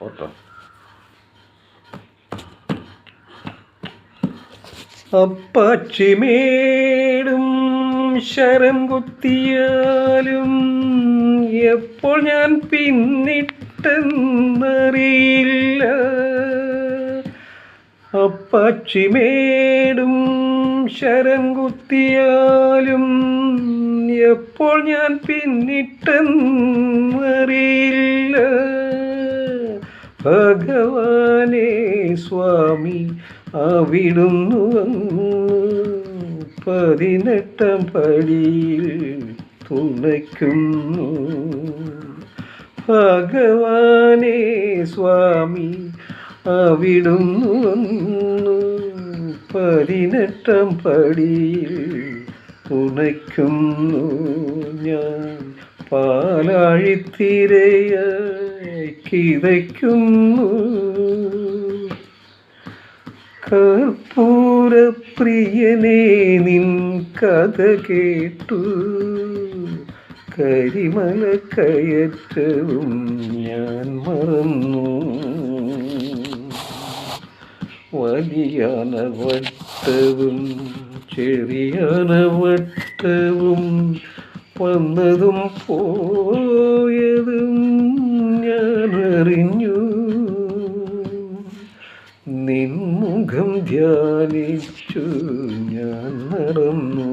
Auto അപ്പച്ചിമേടും ശരം കുത്തിയാലും എപ്പോൾ ഞാൻ പിന്നിട്ടെന്നറിയില്ല. അപ്പച്ചിമേടും ശരം കുത്തിയാലും എപ്പോൾ ഞാൻ പിന്നിട്ടെന്നറിയില്ല. ഭഗവാനെ സ്വാമി അവിടുന്നു പതിനെട്ടാം പടിയിൽ തുണയ്ക്കുന്നു. ഭഗവാനെ സ്വാമി അവിടുന്നു വന്നു. പതിനെട്ടാം പടിയിൽ തുണയ്ക്കുന്നു ഞാൻ. പാലാഴിത്തിരയായി കിതയ്ക്കുന്നു. കർപ്പൂരപ്രിയനെ നിൻ കഥ കേട്ടു. കരിമല കയറ്റവും ഞാൻ മറന്നു. വലിയാന വട്ടവും ചെറിയാന വട്ടവും വന്നതും പോയതും ഞാനറിഞ്ഞു. നിൻമുഖം ധ്യാനിച്ചു ഞാൻ നടന്നു.